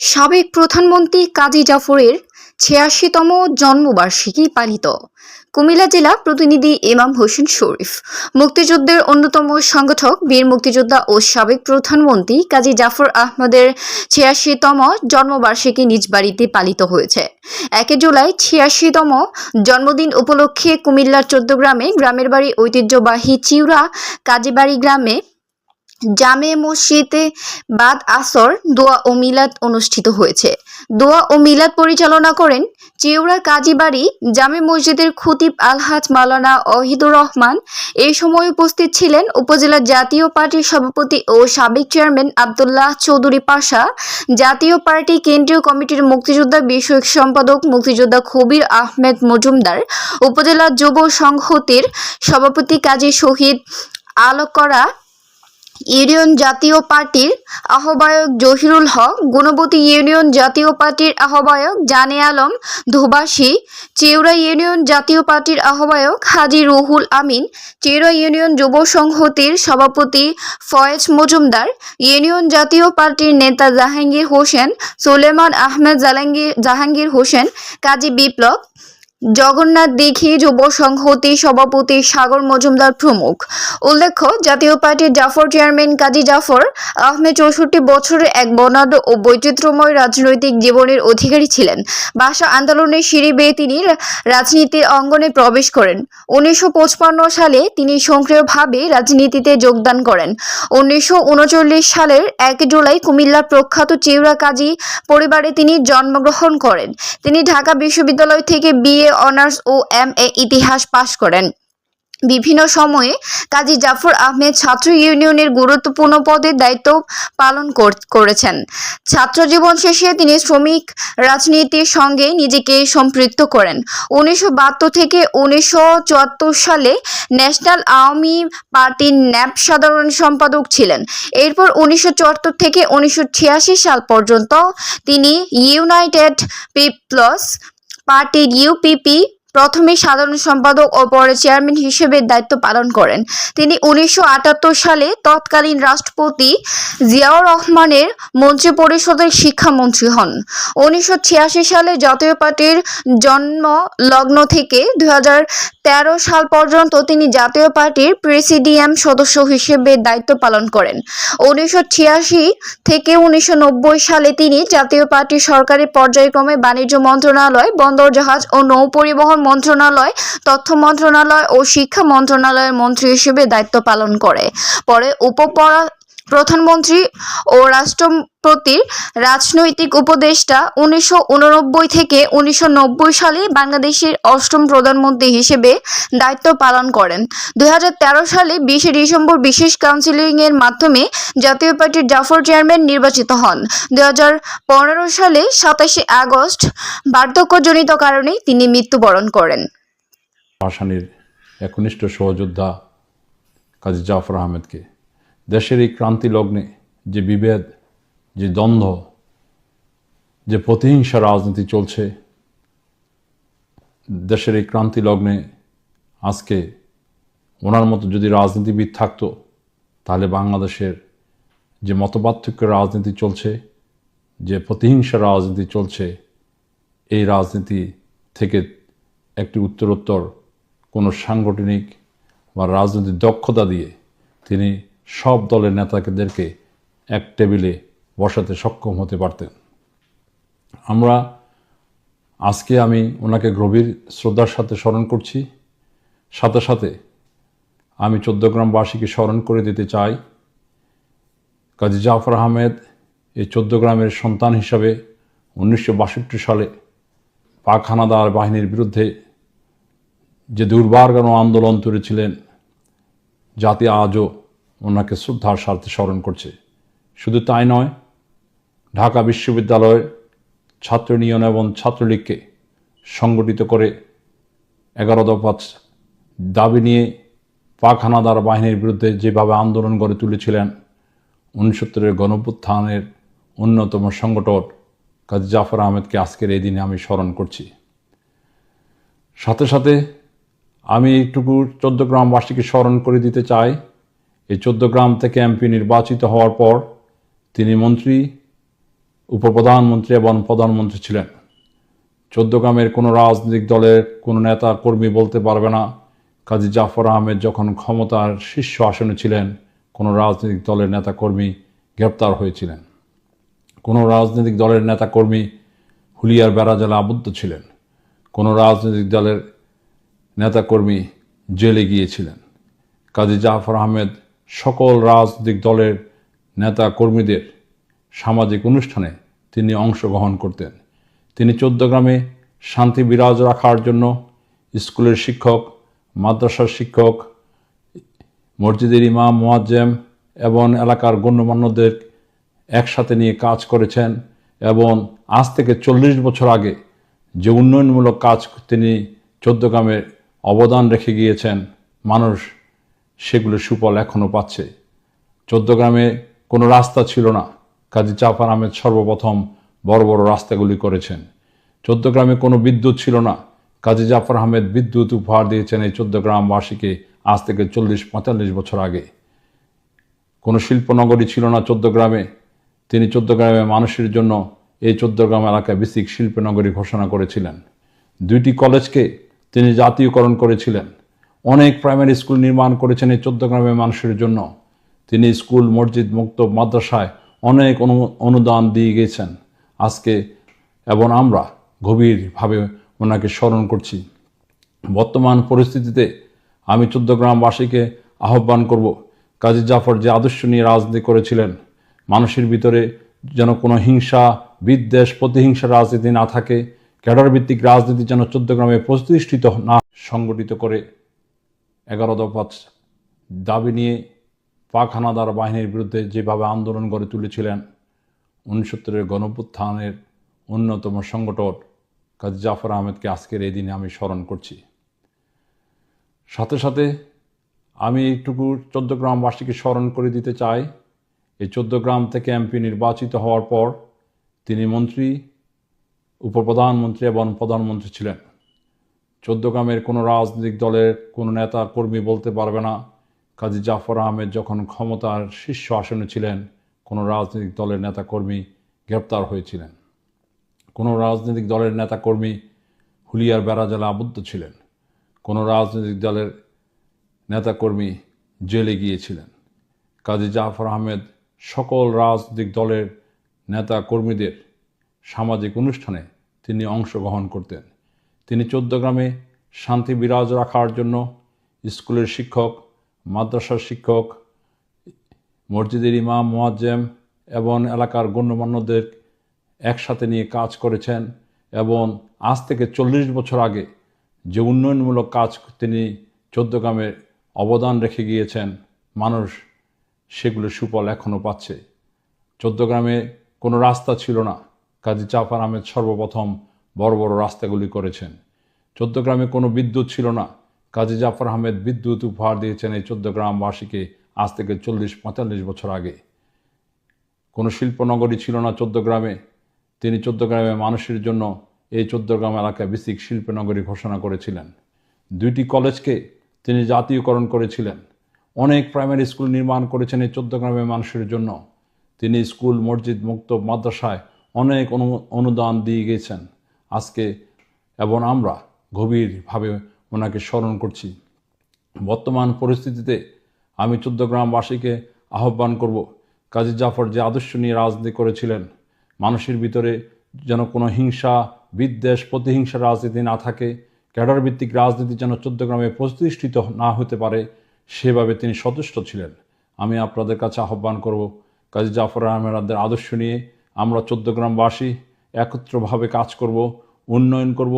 সাবেক প্রধানমন্ত্রী কাজী জাফরের ছিয়াশিতম জন্মবার্ষিকী পালিত। কুমিল্লা জেলা প্রতিনিধি ইমাম হোসেন শরীফ। মুক্তিযুদ্ধের অন্যতম সংগঠক, বীর মুক্তিযোদ্ধা ও সাবেক প্রধানমন্ত্রী কাজী জাফর আহমদের ছিয়াশিতম জন্মবার্ষিকী নিজ বাড়িতে পালিত হয়েছে। একে জুলাই ছিয়াশিতম জন্মদিন উপলক্ষে কুমিল্লার চোদ্দগ্রামে গ্রামের বাড়ি ঐতিহ্যবাহী চিউরা কাজীবাড়ি গ্রামে জামে মসজিদে বাদ আসর দোয়া ও মিলাদ অনুষ্ঠিত হয়েছে। দোয়া ও মিলাদ পরিচালনা করেন চিউরা কাজীবাড়ি জামে মসজিদের খতিব আলহাজ মালানা অহিদুর রহমান। এই সময় উপস্থিত ছিলেন উপজেলা জাতীয় পার্টির সভাপতি ও সাবেক চেয়ারম্যান আবদুল্লাহ চৌধুরী পাশা। জাতীয় পার্টি কেন্দ্রীয় কমিটির মুক্তিযোদ্ধা বিষয়ক সম্পাদক মুক্তিযোদ্ধা কবির আহমেদ মজুমদার। উপজেলা যুব সংহতির সভাপতি কাজী শহীদ আলোকরা ইউনিয়ন জাতীয় পার্টির আহ্বায়ক জহিরুল হক, গুণবতী ইউনিয়ন জাতীয় পার্টির আহ্বায়ক জানে আলম ধোবাসী চেউরা ইউনিয়ন জাতীয় পার্টির আহ্বায়ক হাজি রুহুল আমিন চেউরা ইউনিয়ন যুব সংহতির সভাপতি ফয়েজ মজুমদার, ইউনিয়ন জাতীয় পার্টির নেতা জাহাঙ্গীর হোসেন, সুলেমান আহমেদ জাহাঙ্গীর জাহাঙ্গীর হোসেন, কাজী বিপ্লব জগন্নাথ দীঘি যুব সংহতি সভাপতি সাগর মজুমদার প্রমুখ। উল্লেখ্য, জাতীয় পার্টির জাফর চেয়ারম্যান কাজী জাফর আহমেদ চৌষট্টি বছরের এক বর্ণাঢ্য ও বৈচিত্র্যময় রাজনৈতিক জীবনের অধিকারী ছিলেন। ভাষা আন্দোলনের সিঁড়ি বেয়ে তিনি রাজনীতির অঙ্গনে প্রবেশ করেন। উনিশশো সালে তিনি সক্রিয়ভাবে রাজনীতিতে যোগদান করেন। উনিশশো উনচল্লিশ সালের এক জুলাই কুমিল্লার প্রখ্যাত চিউরা কাজী পরিবারে তিনি জন্মগ্রহণ করেন। তিনি ঢাকা বিশ্ববিদ্যালয় থেকে বিএ অনার্স ও এম এ ইতিহাস পাশ করেন। বিভিন্ন সময়ে কাজী জাফর আহমেদ ছাত্র ইউনিয়নের গুরুত্বপূর্ণ পদে দায়িত্ব পালন কর- করেছেন। ছাত্র জীবন শেষে তিনি শ্রমিক রাজনীতির সঙ্গে নিজেকে সম্পৃক্ত করেন। উনিশশো বাহাত্তর থেকে উনিশশো চুয়াত্তর সালে ন্যাশনাল আওয়ামী পার্টির ন্যাপ সাধারণ সম্পাদক ছিলেন। এরপর উনিশশো চুয়াত্তর থেকে উনিশশো ছিয়াশি সাল পর্যন্ত তিনি ইউনাইটেড পিপলস পার্টির ইউপিপি প্রথমে সাধারণ সম্পাদক ও পরে চেয়ারম্যান হিসেবে দায়িত্ব পালন করেন। তিনি উনিশশো আটাত্তর সালে তৎকালীন রাষ্ট্রপতি জিয়াউর রহমানের মন্ত্রী পরিষদের শিক্ষামন্ত্রী হন। উনিশশো ছিয়াশি সালে জাতীয় পার্টির জন্ম লগ্ন থেকে তেরো সাল পর্যন্ত তিনি জাতীয় পার্টির প্রেসিডিয়াম সদস্য হিসেবে দায়িত্ব পালন করেন। উনিশশো ছিয়াশি থেকে উনিশশো নব্বই সালে তিনি জাতীয় পার্টির সরকারি পর্যায়ক্রমে বাণিজ্য মন্ত্রণালয়, বন্দর জাহাজ ও নৌ পরিবহন মন্ত্রণালয়, তথ্য মন্ত্রণালয় ও শিক্ষা মন্ত্রণালয়ের মন্ত্রী হিসেবে দায়িত্ব পালন করে। পরে উপপরা প্রধানমন্ত্রী ও রাষ্ট্রপতির রাজনৈতিক উপদেষ্টা উনিশশো উননব্বই থেকে উনিশশো নব্বই সালে বাংলাদেশের অষ্টম প্রধানমন্ত্রী হিসেবে দায়িত্ব পালন করেন। দুই সালে বিশে ডিসেম্বর বিশেষ কাউন্সিলিংয়ের মাধ্যমে জাতীয় পার্টির জাফর চেয়ারম্যান নির্বাচিত হন। দুই হাজার পনেরো সালে সাতাশে আগস্ট বার্ধক্যজনিত কারণে তিনি মৃত্যুবরণ করেন। একনিষ্ঠ সহযোদ্ধা কাজী জাফর আহমেদকে দেশের এই ক্রান্তি লগ্নে যে বিভেদ, যে দ্বন্দ্ব, যে প্রতিহিংসা রাজনীতি চলছে, দেশের এই ক্রান্তি লগ্নে আজকে ওনার মতো যদি রাজনীতিবিদ থাকতো, তাহলে বাংলাদেশের যে মতপার্থক্য রাজনীতি চলছে, যে প্রতিহিংসা রাজনীতি চলছে, এই রাজনীতি থেকে একটি উত্তরোত্তর কোনো সাংগঠনিক বা রাজনৈতিক দক্ষতা দিয়ে তিনি সব দলের নেতাদেরকে এক টেবিলে বসাতে সক্ষম হতে পারতেন। আমরা আজকে আমি ওনাকে গভীর শ্রদ্ধার সাথে স্মরণ করছি। সাথে সাথে আমি চোদ্দগ্রামবাসীকে স্মরণ করে দিতে চাই। কাজী জাফর আহমেদ এই চোদ্দগ্রামের সন্তান হিসাবে উনিশশো বাষট্টি সালে পাক হানাদার বাহিনীর বিরুদ্ধে যে দুর্বার গণ আন্দোলন তুলেছিলেন জাতি আজও ওনাকে শ্রদ্ধার স্বার্থে স্মরণ করছে। শুধু তাই নয়, ঢাকা বিশ্ববিদ্যালয়ের ছাত্র ইউনিয়ন এবং ছাত্রলীগকে সংগঠিত করে এগারো দফা দাবি নিয়ে পাখানাদার বাহিনীর বিরুদ্ধে যেভাবে আন্দোলন গড়ে তুলেছিলেন, উনসত্তরের গণপুত্থানের অন্যতম সংগঠন কাজী জাফর আহমেদকে আজকের এই দিনে আমি স্মরণ করছি। সাথে সাথে আমি এইটুকু চোদ্দগ্রামবাসীকে স্মরণ করে দিতে চাই এই চোদ্দগ্রাম থেকে এমপি নির্বাচিত হওয়ার পর তিনি মন্ত্রী, উপপ্রধানমন্ত্রী এবং প্রধানমন্ত্রী ছিলেন। চোদ্দগ্রামের কোনো রাজনৈতিক দলের কোনো নেতা কর্মী বলতে পারবে না। কাজী জাফর আহমেদ যখন ক্ষমতার শীর্ষ আসনে ছিলেন, কোনো রাজনৈতিক দলের নেতা কর্মী গ্রেপ্তার হয়েছিলেন। কোনো রাজনৈতিক দলের নেতা কর্মী হুলিয়ার বেড়াজালে আবদ্ধ ছিলেন। কোনো রাজনৈতিক দলের নেতাকর্মী জেলে গিয়েছিলেন। কাজী জাফর আহমেদ সকল রাজনৈতিক দলের নেতা কর্মীদের সামাজিক অনুষ্ঠানে তিনি অংশগ্রহণ করতেন। তিনি চোদ্দগ্রামে শান্তি বিরাজ রাখার জন্য স্কুলের শিক্ষক, মাদ্রাসার শিক্ষক, মসজিদের ইমাম, মোয়াজ্জেম এবং এলাকার গণ্যমান্যদের একসাথে নিয়ে কাজ করেছেন এবং আজ থেকে চল্লিশ বছর আগে যে উন্নয়নমূলক কাজ তিনি চোদ্দগ্রামে অবদান রেখে গিয়েছেন, মানুষ সেগুলোর সুফল এখনও পাচ্ছে। চোদ্দগ্রামে কোনো রাস্তা ছিল না। কাজী জাফর আহমেদ সর্বপ্রথম বড় বড় রাস্তাগুলি করেছেন। চোদ্দগ্রামে কোনো বিদ্যুৎ ছিল না। কাজী জাফর আহমেদ বিদ্যুৎ উপহার দিয়েছেন এই চোদ্দগ্রামবাসীকে আজ থেকে চল্লিশ, পঁয়তাল্লিশ বছর আগে। কোনো শিল্পনগরী ছিল না চোদ্দগ্রামে তিনি চোদ্দগ্রামে মানুষের জন্য এই চোদ্দগ্রাম এলাকায় বেসিক শিল্পনগরী ঘোষণা করেছিলেন। দুইটি কলেজকে তিনি জাতীয়করণ করেছিলেন। অনেক প্রাইমারি স্কুল নির্মাণ করেছেন এই চোদ্দগ্রামের মানুষের জন্য। তিনি স্কুল, মসজিদ, মুক্ত মাদ্রাসায় অনেক অনু- অনুদান দিয়ে গেছেন। আজকে এবং আমরা গভীরভাবে ওনাকে স্মরণ করছি। বর্তমান পরিস্থিতিতে আমি চোদ্দগ্রামবাসীকে আহ্বান করব, কাজী জাফর যে আদর্শ নিয়ে রাজনীতি করেছিলেন, মানুষের ভিতরে যেন কোনো হিংসা, বিদ্বেষ প্রতিহিংসা রাজনীতি না থাকে ক্যাডার ভিত্তিক রাজনীতি যেন চোদ্দগ্রামে প্রতিষ্ঠিত না, সংগঠিত করে এগারো দফা দাবি নিয়ে পাক হানাদার বাহিনীর বিরুদ্ধে যেভাবে আন্দোলন গড়ে তুলেছিলেন, উনসত্তরের গণপুত্থানের অন্যতম সংগঠন কাজী জাফর আহমেদকে আজকের এই দিনে আমি স্মরণ করছি। সাথে সাথে আমি একটুকু চোদ্দগ্রামবাসীকে স্মরণ করে দিতে চাই। এই চোদ্দগ্রাম থেকে এমপি নির্বাচিত হওয়ার পর তিনি মন্ত্রী, উপপ্রধানমন্ত্রী এবং প্রধানমন্ত্রী ছিলেন। চোদ্দগ্রামের কোনো রাজনৈতিক দলের কোনো নেতা কর্মী বলতে পারবে না। কাজী জাফর আহমেদ যখন ক্ষমতার শীর্ষ আসনে ছিলেন, কোনো রাজনৈতিক দলের নেতা কর্মী গ্রেপ্তার হয়েছিলেন। কোনো রাজনৈতিক দলের নেতা কর্মী হুলিয়ার বেড়াজালে আবদ্ধ ছিলেন। কোনো রাজনৈতিক দলের নেতাকর্মী জেলে গিয়েছিলেন। কাজী জাফর আহমেদ সকল রাজনৈতিক দলের নেতা কর্মীদের সামাজিক অনুষ্ঠানে তিনি অংশগ্রহণ করতেন। তিনি চোদ্দগ্রামে শান্তি বিরাজ রাখার জন্য স্কুলের শিক্ষক, মাদ্রাসার শিক্ষক, মসজিদের ইমাম, মোয়াজ্জেম এবং এলাকার গণ্যমান্যদের একসাথে নিয়ে কাজ করেছেন এবং আজ থেকে চল্লিশ বছর আগে যে উন্নয়নমূলক কাজ তিনি চোদ্দগ্রামে অবদান রেখে গিয়েছেন, মানুষ সেগুলোর সুফল এখনও পাচ্ছে। চোদ্দগ্রামে কোনো রাস্তা ছিল না। কাজী জাফর আহমেদ সর্বপ্রথম বড় বড় রাস্তাগুলি করেছেন। চোদ্দগ্রামে কোনো বিদ্যুৎ ছিল না। কাজী জাফর আহমেদ বিদ্যুৎ উপহার দিয়েছেন এই চোদ্দগ্রামবাসীকে আজ থেকে চল্লিশ, পঁয়তাল্লিশ বছর আগে। কোনো শিল্পনগরী ছিল না চোদ্দগ্রামে। তিনি চোদ্দগ্রামে মানুষের জন্য এই চোদ্দগ্রাম এলাকায় বেসিক শিল্পনগরী ঘোষণা করেছিলেন। দুইটি কলেজকে তিনি জাতীয়করণ করেছিলেন। অনেক প্রাইমারি স্কুল নির্মাণ করেছেন এই চোদ্দগ্রামের মানুষের জন্য। তিনি স্কুল, মসজিদ মুক্ত মাদ্রাসায় অনেক অনু- অনুদান দিয়ে গেছেন। আজকে এবং আমরা গভীরভাবে ওনাকে স্মরণ করছি। বর্তমান পরিস্থিতিতে আমি চোদ্দগ্রামবাসীকে আহ্বান করব, কাজী জাফর যে আদর্শ নিয়ে রাজনীতি করেছিলেন, মানুষের ভিতরে যেন কোনো হিংসা, বিদ্বেষ প্রতিহিংসা রাজনীতি না থাকে ক্যাডার ভিত্তিক রাজনীতি যেন চোদ্দগ্রামে প্রতিষ্ঠিত না হতে পারে, সেভাবে তিনি সচেষ্ট ছিলেন। আমি আপনাদের কাছে আহ্বান করব, কাজী জাফর আহমেদের আদর্শ নিয়ে আমরা চোদ্দগ্রামবাসী একত্রভাবে কাজ করব, উন্নয়ন করব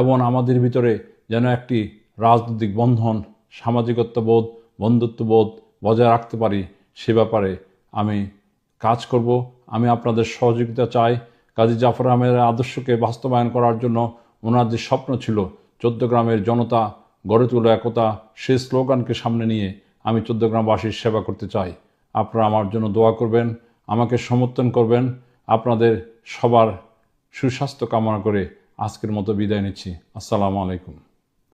এবং আমাদের ভিতরে যেন একটি রাজনৈতিক বন্ধন, সামাজিকত্ববোধ, বন্ধুত্ববোধ বজায় রাখতে পারি সে ব্যাপারে আমি কাজ করব। আমি আপনাদের সহযোগিতা চাই। কাজী জাফর আহমেদের আদর্শকে বাস্তবায়ন করার জন্য ওনার যে স্বপ্ন ছিল চোদ্দগ্রামের জনতা গড়ে তোলা একতা সেই স্লোগানকে সামনে নিয়ে আমি চোদ্দগ্রামবাসীর সেবা করতে চাই। আপনারা আমার জন্য দোয়া করবেন, আমাকে সমর্থন করবেন। আপনাদের সবার সুস্বাস্থ্য কামনা করে আজকের মতো বিদায় নিচ্ছি। আসসালামু আলাইকুম।